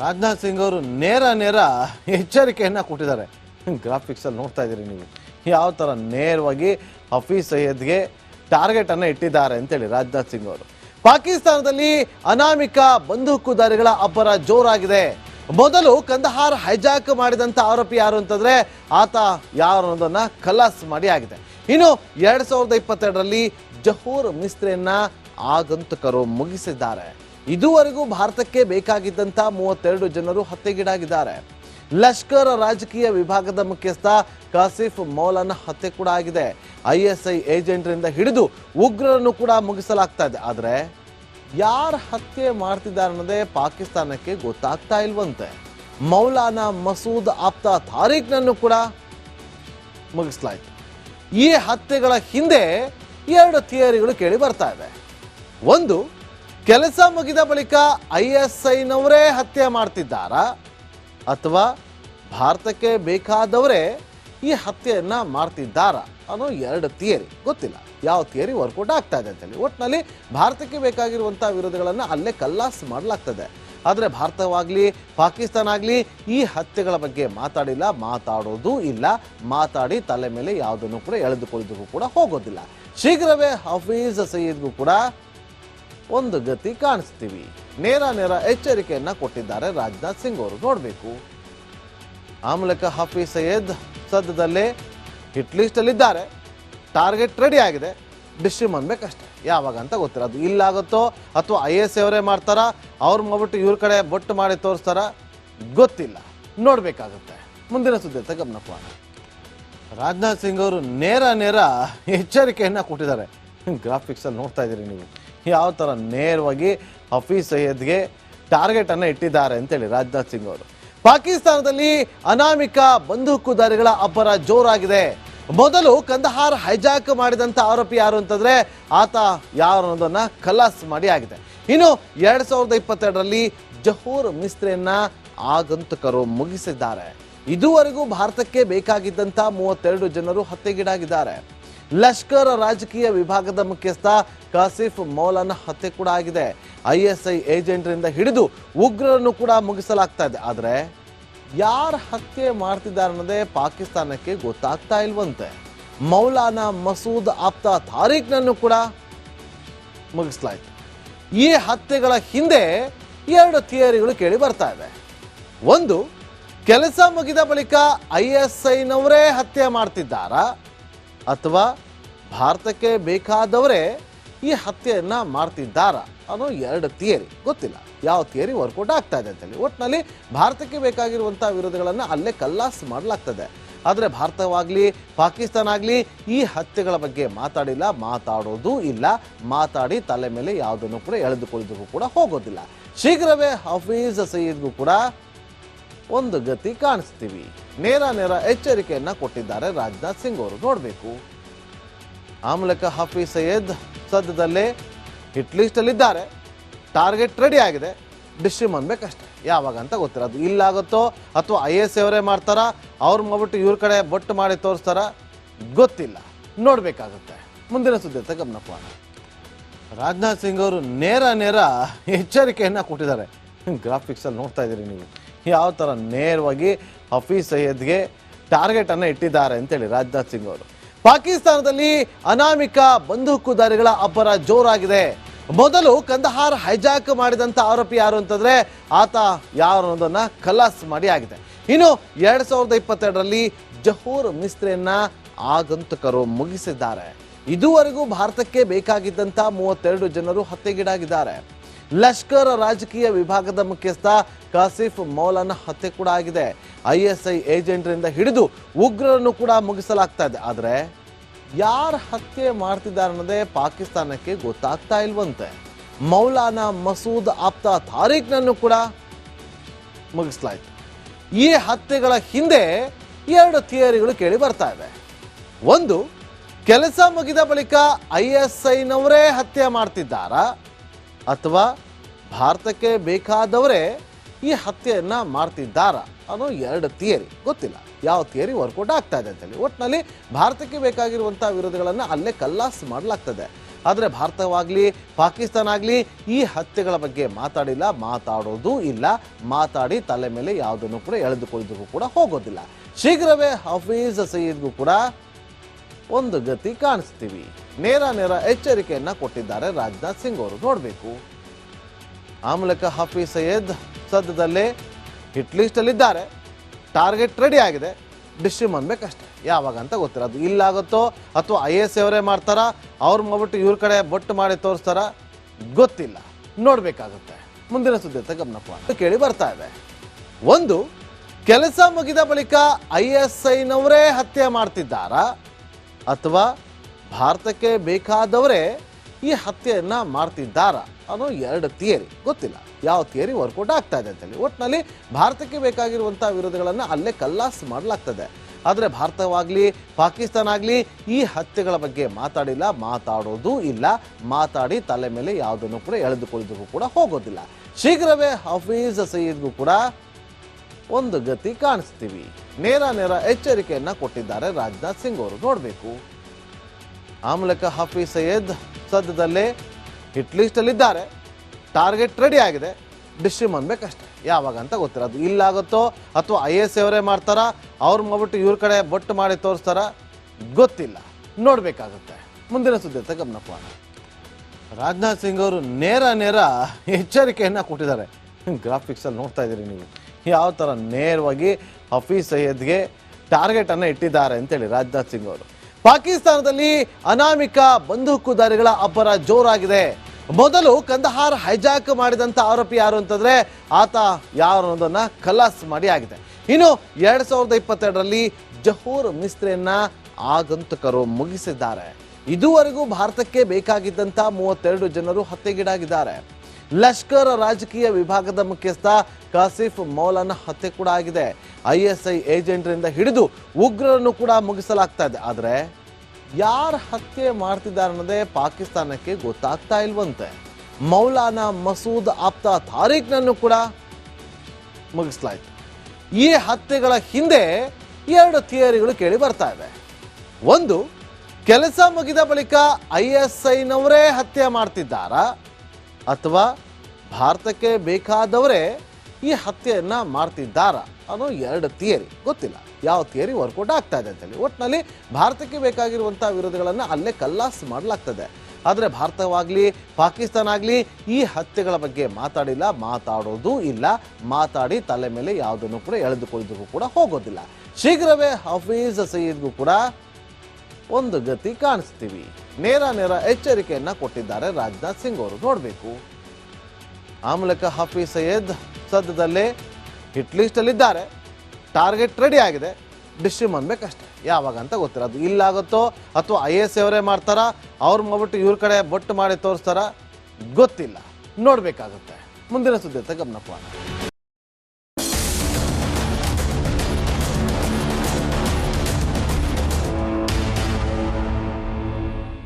ರಾಜನಾಥ್ ಸಿಂಗ್ ಅವರು ನೇರ ನೇರ ಎಚ್ಚರಿಕೆಯನ್ನ ಕೊಟ್ಟಿದ್ದಾರೆ. ಗ್ರಾಫಿಕ್ಸ್ ಅಲ್ಲಿ ನೋಡ್ತಾ ಇದ್ದೀರಿ ನೀವು. ಯಾವ ತರ ನೇರವಾಗಿ ಹಫೀಸ್ ಸೈಯದ್ಗೆ ಟಾರ್ಗೆಟ್ ಅನ್ನ ಇಟ್ಟಿದ್ದಾರೆ ಅಂತೇಳಿ ರಾಜನಾಥ್ ಸಿಂಗ್ ಅವರು. ಪಾಕಿಸ್ತಾನದಲ್ಲಿ ಅನಾಮಿಕ ಬಂದೂಕುದಾರಿಗಳ ಅಬ್ಬರ ಜೋರಾಗಿದೆ. ಮೊದಲು ಕಂದಹಾರ್ ಹೈಜಾಕ್ ಮಾಡಿದಂತ ಆರೋಪಿ ಯಾರು ಅಂತಂದ್ರೆ ಆತ ಯಾರು ಅನ್ನೋದನ್ನ ಖಲಾಸ್ ಮಾಡಿ ಆಗಿದೆ. ಇನ್ನು ಎರಡ್ ಸಾವಿರದ ಇಪ್ಪತ್ತೆರಡರಲ್ಲಿ ಜಹೂರ್ ಮಿಸ್ತ್ರಿಯನ್ನ ಆಗಂತಕರು ಮುಗಿಸಿದ್ದಾರೆ. ಇದುವರೆಗೂ ಭಾರತಕ್ಕೆ ಬೇಕಾಗಿದ್ದಂಥ ಮೂವತ್ತೆರಡು ಜನರು ಹತ್ಯೆಗೀಡಾಗಿದ್ದಾರೆ. ಲಷ್ಕರ್ ರಾಜಕೀಯ ವಿಭಾಗದ ಮುಖ್ಯಸ್ಥ ಕಾಸಿಫ್ ಮೌಲಾನ ಹತ್ಯೆ ಕೂಡ ಆಗಿದೆ. ಐಎಸ್ಐ ಏಜೆಂಟ್ರಿಂದ ಹಿಡಿದು ಉಗ್ರರನ್ನು ಕೂಡ ಮುಗಿಸಲಾಗ್ತಾ ಇದೆ. ಆದರೆ ಯಾರು ಹತ್ಯೆ ಮಾಡ್ತಿದ್ದಾರೆ ಅನ್ನೋದೇ ಪಾಕಿಸ್ತಾನಕ್ಕೆ ಗೊತ್ತಾಗ್ತಾ ಇಲ್ವಂತೆ. ಮೌಲಾನಾ ಮಸೂದ್ ಆಪ್ತ ತಾರೀಖ್ನನ್ನು ಕೂಡ ಮುಗಿಸಲಾಯಿತು. ಈ ಹತ್ಯೆಗಳ ಹಿಂದೆ ಎರಡು ಥಿಯರಿಗಳು ಕೇಳಿ ಬರ್ತಾ ಇದೆ. ಒಂದು ಕೆಲಸ ಮುಗಿದ ಬಳಿಕ ಐ ಎಸ್ ಐನವರೇ ಹತ್ಯೆ ಮಾಡ್ತಿದ್ದಾರಾ? ಅಥವಾ ಭಾರತಕ್ಕೆ ಬೇಕಾದವರೇ ಈ ಹತ್ಯೆಯನ್ನ ಮಾಡ್ತಿದ್ದಾರಾ? ಅನ್ನೋ ಎರಡು ಥಿಯರಿ. ಗೊತ್ತಿಲ್ಲ. ಯಾವ ಥಿಯರಿ ವರ್ಕೌಟ್ ಆಗ್ತಾ ಇದೆ ಅಂತೇಳಿ. ಒಟ್ಟಿನಲ್ಲಿ ಭಾರತಕ್ಕೆ ಬೇಕಾಗಿರುವಂಥ ವಿರೋಧಗಳನ್ನು ಅಲ್ಲೇ ಕಲ್ಲಾಸ್ ಮಾಡಲಾಗ್ತದೆ. ಆದರೆ ಭಾರತವಾಗಲಿ, ಪಾಕಿಸ್ತಾನ ಆಗಲಿ ಈ ಹತ್ಯೆಗಳ ಬಗ್ಗೆ ಮಾತಾಡಿಲ್ಲ, ಮಾತಾಡೋದು ಇಲ್ಲ. ಮಾತಾಡಿ ತಲೆ ಮೇಲೆ ಯಾವುದನ್ನು ಕೂಡ ಎಳೆದುಕೊಳ್ಳೋದಕ್ಕೂ ಕೂಡ ಹೋಗೋದಿಲ್ಲ. ಶೀಘ್ರವೇ ಹಫೀಜ್ ಸಯೀದ್ಗೂ ಕೂಡ ಒಂದು ಗತಿ ಕಾಣಿಸ್ತೀವಿ. ನೇರ ನೇರ ಎಚ್ಚರಿಕೆಯನ್ನ ಕೊಟ್ಟಿದ್ದಾರೆ ರಾಜನಾಥ್ ಸಿಂಗ್ ಅವರು. ನೋಡಬೇಕು. ಆ ಮೂಲಕ ಹಾಫೀಜ್ ಸಯ್ಯದ್ ಸದ್ಯದಲ್ಲೇ ಹಿಟ್ ಲಿಸ್ಟ್ ಅಲ್ಲಿದ್ದಾರೆ ಟಾರ್ಗೆಟ್ ರೆಡಿ ಆಗಿದೆ. ಡಿಸ್ಟ್ರಿಮ್ ಅನ್ಬೇಕಷ್ಟೇ ಯಾವಾಗ ಅಂತ ಗೊತ್ತಿಲ್ಲ. ಅದು ಇಲ್ಲಾಗುತ್ತೋ ಅಥವಾ ಐ ಎಸ್ ಅವರೇ ಮಾಡ್ತಾರಾ? ಅವ್ರು ಮಾಡ್ಬಿಟ್ಟು ಇವ್ರ ಕಡೆ ಬೊಟ್ಟು ಮಾಡಿ ತೋರಿಸ್ತಾರ? ಗೊತ್ತಿಲ್ಲ. ನೋಡ್ಬೇಕಾಗುತ್ತೆ. ಮುಂದಿನ ಸುದ್ದಿ ಗಮನ ಗಮನಪ್ಪ ರಾಜನಾಥ್ ಸಿಂಗ್ ಅವರು ನೇರ ನೇರ ಎಚ್ಚರಿಕೆಯನ್ನ ಕೊಟ್ಟಿದ್ದಾರೆ. ಗ್ರಾಫಿಕ್ಸ್ ಅಲ್ಲಿ ನೋಡ್ತಾ ಇದ್ದೀರಿ ನೀವು. ಯಾವ ಥರ ನೇರವಾಗಿ ಹಫೀಜ್ ಸೈಯದ್ಗೆ ಟಾರ್ಗೆಟನ್ನು ಇಟ್ಟಿದ್ದಾರೆ ಅಂತೇಳಿ ರಾಜನಾಥ್ ಸಿಂಗ್ ಅವರು. ಪಾಕಿಸ್ತಾನದಲ್ಲಿ ಅನಾಮಿಕ ಬಂದೂಕುದಾರಿಗಳ ಅಬ್ಬರ ಜೋರಾಗಿದೆ. ಮೊದಲು ಕಂದಹಾರ್ ಹೈಜಾಕ್ ಮಾಡಿದಂತ ಆರೋಪಿ ಯಾರು ಅಂತಂದ್ರೆ ಆತ ಯಾರು ಅನ್ನೋದನ್ನ ಖಲಾಸ್ ಮಾಡಿ ಆಗಿದೆ. ಇನ್ನು ಎರಡು ಸಾವಿರದ ಇಪ್ಪತ್ತೆರಡರಲ್ಲಿ ಜಹೂರ್ ಮಿಸ್ತ್ರಿಯನ್ನ ಆಗಂತಕರು ಮುಗಿಸಿದ್ದಾರೆ. ಇದುವರೆಗೂ ಭಾರತಕ್ಕೆ ಬೇಕಾಗಿದ್ದಂತ ಮೂವತ್ತೆರಡು ಜನರು ಹತ್ಯೆಗೀಡಾಗಿದ್ದಾರೆ. ಲಷ್ಕರ್ ರಾಜಕೀಯ ವಿಭಾಗದ ಮುಖ್ಯಸ್ಥ ಕಾಸಿಫ್ ಮೌಲಾನ ಹತ್ಯೆ ಕೂಡ ಆಗಿದೆ. ಐಎಸ್ಐ ಏಜೆಂಟ್ರಿಂದ ಹಿಡಿದು ಉಗ್ರರನ್ನು ಕೂಡ ಮುಗಿಸಲಾಗ್ತಾ ಇದೆ. ಆದರೆ ಯಾರು ಹತ್ಯೆ ಮಾಡ್ತಿದ್ದಾರೆ ಅನ್ನೋದೇ ಪಾಕಿಸ್ತಾನಕ್ಕೆ ಗೊತ್ತಾಗ್ತಾ ಇಲ್ವಂತೆ. ಮೌಲಾನಾ ಮಸೂದ್ ಆಪ್ತ ತಾರೀಖ್ನನ್ನು ಕೂಡ ಮುಗಿಸಲಾಯಿತು. ಈ ಹತ್ಯೆಗಳ ಹಿಂದೆ ಎರಡು ಥಿಯರಿಗಳು ಕೇಳಿ ಬರ್ತಾ ಇದೆ. ಒಂದು, ಕೆಲಸ ಮುಗಿದ ಬಳಿಕ ಐ ಎಸ್ ಹತ್ಯೆ ಮಾಡ್ತಿದ್ದಾರಾ? ಅಥವಾ ಭಾರತಕ್ಕೆ ಬೇಕಾದವರೇ ಈ ಹತ್ಯೆಯನ್ನು ಮಾಡ್ತಿದ್ದಾರಾ ಅನ್ನೋ ಎರಡು ಥಿಯರಿ. ಗೊತ್ತಿಲ್ಲ. ಯಾವ ಥಿಯರಿ ವರ್ಕೌಟ್ ಆಗ್ತಾ ಇದೆ ಅಂತೇಳಿ. ಒಟ್ಟಿನಲ್ಲಿ ಭಾರತಕ್ಕೆ ಬೇಕಾಗಿರುವಂಥ ವಿರೋಧಗಳನ್ನು ಅಲ್ಲೇ ಕಲ್ಲಾಸ್ ಮಾಡಲಾಗ್ತದೆ. ಆದರೆ ಭಾರತವಾಗಲಿ, ಪಾಕಿಸ್ತಾನ ಆಗಲಿ ಈ ಹತ್ಯೆಗಳ ಬಗ್ಗೆ ಮಾತಾಡಿಲ್ಲ, ಮಾತಾಡೋದು ಇಲ್ಲ. ಮಾತಾಡಿ ತಲೆ ಮೇಲೆ ಯಾವುದನ್ನು ಕೂಡ ಎಳೆದುಕೊಳ್ಳೋದಕ್ಕೂ ಕೂಡ ಹೋಗೋದಿಲ್ಲ. ಶೀಘ್ರವೇ ಹಫೀಜ್ ಸಯೀದ್ಗೂ ಕೂಡ ಒಂದು ಗತಿ ಕಾಣಿಸ್ತೀವಿ. ನೇರ ನೇರ ಎಚ್ಚರಿಕೆಯನ್ನ ಕೊಟ್ಟಿದ್ದಾರೆ ರಾಜನಾಥ್ ಸಿಂಗ್ ಅವರು. ನೋಡಬೇಕು. ಆ ಮೂಲಕ ಹಾಫೀಜ್ ಸಯ್ಯದ್ ಸದ್ಯದಲ್ಲೇ ಹಿಟ್ ಲಿಸ್ಟ್ ಅಲ್ಲಿದ್ದಾರೆ ಟಾರ್ಗೆಟ್ ರೆಡಿ ಆಗಿದೆ. ಡಿಸ್ಟ್ರಿಮ್ ಅನ್ಬೇಕಷ್ಟೇ ಯಾವಾಗ ಅಂತ ಗೊತ್ತಿಲ್ಲ ಅದು ಇಲ್ಲಾಗುತ್ತೋ ಅಥವಾ ಐ ಎಸ್ ಅವರೇ ಮಾಡ್ತಾರಾ? ಅವ್ರು ಮಾಡ್ಬಿಟ್ಟು ಇವ್ರ ಕಡೆ ಬೊಟ್ಟು ಮಾಡಿ ತೋರಿಸ್ತಾರ? ಗೊತ್ತಿಲ್ಲ. ನೋಡ್ಬೇಕಾಗುತ್ತೆ. ಮುಂದಿನ ಸುದ್ದಿ ಗಮನ ಕೊಡೋಣ ರಾಜನಾಥ್ ಸಿಂಗ್ ಅವರು ನೇರ ನೇರ ಎಚ್ಚರಿಕೆಯನ್ನ ಕೊಟ್ಟಿದ್ದಾರೆ. ಗ್ರಾಫಿಕ್ಸ್ ಅಲ್ಲಿ ನೋಡ್ತಾ ಇದ್ದೀರಿ ನೀವು. ಯಾವ ಥರ ನೇರವಾಗಿ ಹಫೀಜ್ ಸೈಯದ್ಗೆ ಟಾರ್ಗೆಟನ್ನು ಇಟ್ಟಿದ್ದಾರೆ ಅಂತೇಳಿ ರಾಜನಾಥ್ ಸಿಂಗ್ ಅವರು. ಪಾಕಿಸ್ತಾನದಲ್ಲಿ ಅನಾಮಿಕ ಬಂದೂಕುದಾರಿಗಳ ಅಬ್ಬರ ಜೋರಾಗಿದೆ. ಮೊದಲು ಕಂದಹಾರ್ ಹೈಜಾಕ್ ಮಾಡಿದಂತ ಆರೋಪಿ ಯಾರು ಅಂತಂದ್ರೆ ಆತ ಯಾರು ಅನ್ನೋದನ್ನ ಖಲಾಸ್ ಮಾಡಿ ಆಗಿದೆ. ಇನ್ನು ಎರಡು ಸಾವಿರದ ಇಪ್ಪತ್ತೆರಡರಲ್ಲಿ ಜಹೂರ್ ಮಿಸ್ತ್ರಿಯನ್ನ ಆಗಂತಕರು ಮುಗಿಸಿದ್ದಾರೆ. ಇದುವರೆಗೂ ಭಾರತಕ್ಕೆ ಬೇಕಾಗಿದ್ದಂತ ಮೂವತ್ತೆರಡು ಜನರು ಹತ್ಯೆಗೀಡಾಗಿದ್ದಾರೆ. ಲಷ್ಕರ್ ರಾಜಕೀಯ ವಿಭಾಗದ ಮುಖ್ಯಸ್ಥ ಕಾಸಿಫ್ ಮೌಲಾನ ಹತ್ಯೆ ಕೂಡ ಆಗಿದೆ. ಐಎಸ್ಐ ಏಜೆಂಟ್ರಿಂದ ಹಿಡಿದು ಉಗ್ರರನ್ನು ಕೂಡ ಮುಗಿಸಲಾಗ್ತಾ ಇದೆ. ಆದರೆ ಯಾರು ಹತ್ಯೆ ಮಾಡ್ತಿದ್ದಾರೆ ಅನ್ನೋದೇ ಪಾಕಿಸ್ತಾನಕ್ಕೆ ಗೊತ್ತಾಗ್ತಾ ಇಲ್ವಂತೆ. ಮೌಲಾನಾ ಮಸೂದ್ ಆಪ್ತ ತಾರೀಖ್ನನ್ನು ಕೂಡ ಮುಗಿಸಲಾಯಿತು. ಈ ಹತ್ಯೆಗಳ ಹಿಂದೆ ಎರಡು ಥಿಯರಿಗಳು ಕೇಳಿ ಬರ್ತಾ ಇವೆ ಒಂದು, ಕೆಲಸ ಮುಗಿದ ಬಳಿಕ ಐ ಎಸ್ ಹತ್ಯೆ ಮಾಡ್ತಿದ್ದಾರಾ? ಅಥವಾ ಭಾರತಕ್ಕೆ ಬೇಕಾದವರೇ ಈ ಹತ್ಯೆಯನ್ನು ಮಾಡ್ತಿದ್ದಾರಾ ಅನ್ನೋ ಎರಡು ಥಿಯರಿ. ಗೊತ್ತಿಲ್ಲ. ಯಾವ ಥಿಯರಿ ವರ್ಕೌಟ್ ಆಗ್ತಾ ಇದೆ ಅಂತೇಳಿ. ಒಟ್ಟಿನಲ್ಲಿ ಭಾರತಕ್ಕೆ ಬೇಕಾಗಿರುವಂಥ ವಿರೋಧಗಳನ್ನು ಅಲ್ಲೇ ಕಲ್ಲಾಸ್ ಮಾಡಲಾಗ್ತದೆ. ಆದರೆ ಭಾರತವಾಗಲಿ, ಪಾಕಿಸ್ತಾನ ಆಗಲಿ ಈ ಹತ್ಯೆಗಳ ಬಗ್ಗೆ ಮಾತಾಡಿಲ್ಲ, ಮಾತಾಡೋದು ಇಲ್ಲ. ಮಾತಾಡಿ ತಲೆ ಮೇಲೆ ಯಾವುದನ್ನು ಕೂಡ ಎಳೆದುಕೊಳ್ಳೋದಕ್ಕೂ ಕೂಡ ಹೋಗೋದಿಲ್ಲ. ಶೀಘ್ರವೇ ಹಫೀಜ್ ಸಯೀದ್ಗೂ ಕೂಡ ಒಂದು ಗತಿ ಕಾಣಿಸ್ತೀವಿ. ನೇರ ನೇರ ಎಚ್ಚರಿಕೆಯನ್ನ ಕೊಟ್ಟಿದ್ದಾರೆ ರಾಜನಾಥ್ ಸಿಂಗ್ ಅವರು. ನೋಡಬೇಕು. ಆ ಮೂಲಕ ಹಫೀಸ್ ಸಯ್ಯದ್ ಸದ್ಯದಲ್ಲೇ ಹಿಟ್ ಲಿಸ್ಟಲ್ಲಿದ್ದಾರೆ ಟಾರ್ಗೆಟ್ ರೆಡಿ ಆಗಿದೆ. ಡಿಸ್ಟ್ರಿಮ್ ಅನ್ಬೇಕಷ್ಟೆ ಯಾವಾಗ ಅಂತ ಗೊತ್ತಿಲ್ಲ ಅದು ಇಲ್ಲಾಗುತ್ತೋ ಅಥವಾ ಐ ಎಸ್ ಅವರೇ ಮಾಡ್ತಾರಾ? ಅವ್ರು ಮಾಡ್ಬಿಟ್ಟು ಇವ್ರ ಕಡೆ ಬೊಟ್ಟು ಮಾಡಿ ತೋರಿಸ್ತಾರ? ಗೊತ್ತಿಲ್ಲ. ನೋಡಬೇಕಾಗುತ್ತೆ. ಮುಂದಿನ ಸುದ್ದಿ ಗಮನಪ್ಪ ಕೇಳಿ ಬರ್ತಾ ಇದೆ. ಒಂದು, ಕೆಲಸ ಮುಗಿದ ಬಳಿಕ ಐ ಎಸ್ ಐನವರೇ ಹತ್ಯೆ ಮಾಡ್ತಿದ್ದಾರಾ? ಅಥವಾ ಭಾರತಕ್ಕೆ ಬೇಕಾದವರೇ ಈ ಹತ್ಯೆಯನ್ನ ಮಾಡ್ತಿದ್ದಾರಾ ಅನ್ನೋ ಎರಡು ಥಿಯರಿ. ಗೊತ್ತಿಲ್ಲ. ಯಾವ ಥಿಯರಿ ವರ್ಕೌಟ್ ಆಗ್ತಾ ಇದೆ ಅಂತೇಳಿ. ಒಟ್ಟಿನಲ್ಲಿ ಭಾರತಕ್ಕೆ ಬೇಕಾಗಿರುವಂಥ ವಿರೋಧಗಳನ್ನು ಅಲ್ಲೇ ಕಲ್ಲಾಸ್ ಮಾಡಲಾಗ್ತದೆ. ಆದರೆ ಭಾರತವಾಗಲಿ, ಪಾಕಿಸ್ತಾನ ಆಗಲಿ ಈ ಹತ್ಯೆಗಳ ಬಗ್ಗೆ ಮಾತಾಡಿಲ್ಲ, ಮಾತಾಡೋದು ಇಲ್ಲ. ಮಾತಾಡಿ ತಲೆ ಮೇಲೆ ಯಾವುದನ್ನು ಕೂಡ ಎಳೆದುಕೊಳ್ಳೋದಕ್ಕೂ ಕೂಡ ಹೋಗೋದಿಲ್ಲ. ಶೀಘ್ರವೇ ಹಫೀಜ್ ಸಯೀದ್ಗೂ ಕೂಡ ಒಂದು ಗತಿ ಕಾಣಿಸ್ತೀವಿ. ನೇರ ನೇರ ಎಚ್ಚರಿಕೆಯನ್ನ ಕೊಟ್ಟಿದ್ದಾರೆ ರಾಜನಾಥ್ ಸಿಂಗ್ ಅವರು. ನೋಡಬೇಕು. ಆ ಮೂಲಕ ಹಫೀಸ್ ಸಯ್ಯದ್ ಸದ್ಯದಲ್ಲೇ ಹಿಟ್ ಲಿಸ್ಟಲ್ಲಿದ್ದಾರೆ ಟಾರ್ಗೆಟ್ ರೆಡಿ ಆಗಿದೆ. ಡಿಸ್ಟ್ರಿಮ್ ಅನ್ಬೇಕಷ್ಟೇ ಯಾವಾಗ ಅಂತ ಗೊತ್ತಿಲ್ಲ ಅದು ಇಲ್ಲಾಗುತ್ತೋ ಅಥವಾ ಐ ಎಸ್ ಅವರೇ ಮಾಡ್ತಾರಾ? ಅವ್ರು ಮಾಡ್ಬಿಟ್ಟು ಇವ್ರ ಕಡೆ ಬೊಟ್ಟು ಮಾಡಿ ತೋರಿಸ್ತಾರ? ಗೊತ್ತಿಲ್ಲ. ನೋಡಬೇಕಾಗುತ್ತೆ. ಮುಂದಿನ ಸುದ್ದಿ ಅಂತ ಗಮನಪ್ಪ ರಾಜನಾಥ್ ಸಿಂಗ್ ಅವರು ನೇರ ನೇರ ಎಚ್ಚರಿಕೆಯನ್ನು ಕೊಟ್ಟಿದ್ದಾರೆ. ಗ್ರಾಫಿಕ್ಸಲ್ಲಿ ನೋಡ್ತಾ ಇದ್ದೀರಿ ನೀವು. ಯಾವ ಥರ ನೇರವಾಗಿ ಹಫೀಜ್ ಸಯ್ಯದ್ಗೆ ಟಾರ್ಗೆಟನ್ನು ಇಟ್ಟಿದ್ದಾರೆ ಅಂತೇಳಿ ರಾಜನಾಥ್ ಸಿಂಗ್ ಅವರು. ಪಾಕಿಸ್ತಾನದಲ್ಲಿ ಅನಾಮಿಕ ಬಂದೂಕುದಾರಿಗಳ ಅಬ್ಬರ ಜೋರಾಗಿದೆ. ಮೊದಲು ಕಂದಹಾರ್ ಹೈಜಾಕ್ ಮಾಡಿದಂತ ಆರೋಪಿ ಯಾರು ಅಂತಂದ್ರೆ ಆತ ಯಾರು ಅನ್ನೋದನ್ನ ಖಲಾಸ್ ಮಾಡಿ ಆಗಿದೆ. ಇನ್ನು ಎರಡ್ ಸಾವಿರದ ಇಪ್ಪತ್ತೆರಡರಲ್ಲಿ ಜಹೂರ್ ಮಿಸ್ತ್ರಿಯನ್ನ ಆಗಂತಕರು ಮುಗಿಸಿದ್ದಾರೆ. ಇದುವರೆಗೂ ಭಾರತಕ್ಕೆ ಬೇಕಾಗಿದ್ದಂತ ಮೂವತ್ತೆರಡು ಜನರು ಹತ್ಯೆಗೀಡಾಗಿದ್ದಾರೆ. ಲಷ್ಕರ್ ರಾಜಕೀಯ ವಿಭಾಗದ ಮುಖ್ಯಸ್ಥ ಕಾಸಿಫ್ ಮೌಲಾನ ಹತ್ಯೆ ಕೂಡ ಆಗಿದೆ. ಐಎಸ್ಐ ಏಜೆಂಟರಿಂದ ಹಿಡಿದು ಉಗ್ರರನ್ನು ಕೂಡ ಮುಗಿಸಲಾಗ್ತಾ ಇದೆ. ಆದರೆ ಯಾರು ಹತ್ಯೆ ಮಾಡ್ತಿದ್ದಾರೆ ಅನ್ನೋದೇ ಪಾಕಿಸ್ತಾನಕ್ಕೆ ಗೊತ್ತಾಗ್ತಾ ಇಲ್ವಂತೆ. ಮೌಲಾನಾ ಮಸೂದ್ ಆಪ್ತ ತಾರೀಖ್ನನ್ನು ಕೂಡ ಮುಗಿಸಲಾಯಿತು. ಈ ಹತ್ಯೆಗಳ ಹಿಂದೆ ಎರಡು ಥಿಯರಿಗಳು ಕೇಳಿ ಬರ್ತಾ ಇವೆ ಒಂದು, ಕೆಲಸ ಮುಗಿದ ಬಳಿಕ ಐ ಎಸ್ ಹತ್ಯೆ ಮಾಡ್ತಿದ್ದಾರಾ? ಅಥವಾ ಭಾರತಕ್ಕೆ ಬೇಕಾದವರೇ ಈ ಹತ್ಯೆಯನ್ನು ಮಾಡ್ತಿದ್ದಾರಾ ಅನ್ನೋ ಎರಡು ಥಿಯರಿ. ಗೊತ್ತಿಲ್ಲ. ಯಾವ ಥಿಯರಿ ವರ್ಕೌಟ್ ಆಗ್ತಾ ಇದೆ ಅಂತೇಳಿ. ಒಟ್ಟಿನಲ್ಲಿ ಭಾರತಕ್ಕೆ ಬೇಕಾಗಿರುವಂಥ ವಿರೋಧಗಳನ್ನು ಅಲ್ಲೇ ಕಲ್ಲಾಸ್ ಮಾಡಲಾಗ್ತದೆ. ಆದರೆ ಭಾರತವಾಗಲಿ, ಪಾಕಿಸ್ತಾನ ಆಗಲಿ ಈ ಹತ್ಯೆಗಳ ಬಗ್ಗೆ ಮಾತಾಡಿಲ್ಲ, ಮಾತಾಡೋದು ಇಲ್ಲ. ಮಾತಾಡಿ ತಲೆ ಮೇಲೆ ಯಾವುದನ್ನು ಕೂಡ ಎಳೆದುಕೊಳ್ಳೋದಕ್ಕೂ ಕೂಡ ಹೋಗೋದಿಲ್ಲ. ಶೀಘ್ರವೇ ಹಫೀಜ್ ಸಯೀದ್ಗೂ ಕೂಡ ಒಂದು ಗತಿ ಕಾಣಿಸ್ತೀವಿ. ನೇರ ನೇರ ಎಚ್ಚರಿಕೆಯನ್ನ ಕೊಟ್ಟಿದ್ದಾರೆ ರಾಜನಾಥ್ ಸಿಂಗ್ ಅವರು. ನೋಡಬೇಕು. ಆ ಮೂಲಕ ಹಫೀಸ್ ಸಯ್ಯದ್ ಸದ್ಯದಲ್ಲೇ ಹಿಟ್ ಲಿಸ್ಟಲ್ಲಿದ್ದಾರೆ ಟಾರ್ಗೆಟ್ ರೆಡಿ ಆಗಿದೆ. ಡಿಸ್ಟ್ರಿಮ್ ಅನ್ಬೇಕಷ್ಟೆ ಯಾವಾಗ ಅಂತ ಗೊತ್ತಿಲ್ಲ ಅದು ಇಲ್ಲಾಗುತ್ತೋ ಅಥವಾ ಐ ಎಸ್ ಅವರೇ ಮಾಡ್ತಾರಾ? ಅವ್ರು ಮಾಡ್ಬಿಟ್ಟು ಇವ್ರ ಕಡೆ ಬೊಟ್ಟು ಮಾಡಿ ತೋರಿಸ್ತಾರ? ಗೊತ್ತಿಲ್ಲ. ನೋಡಬೇಕಾಗುತ್ತೆ. ಮುಂದಿನ ಸುದ್ದಿ ಗಮನಪ್ಪ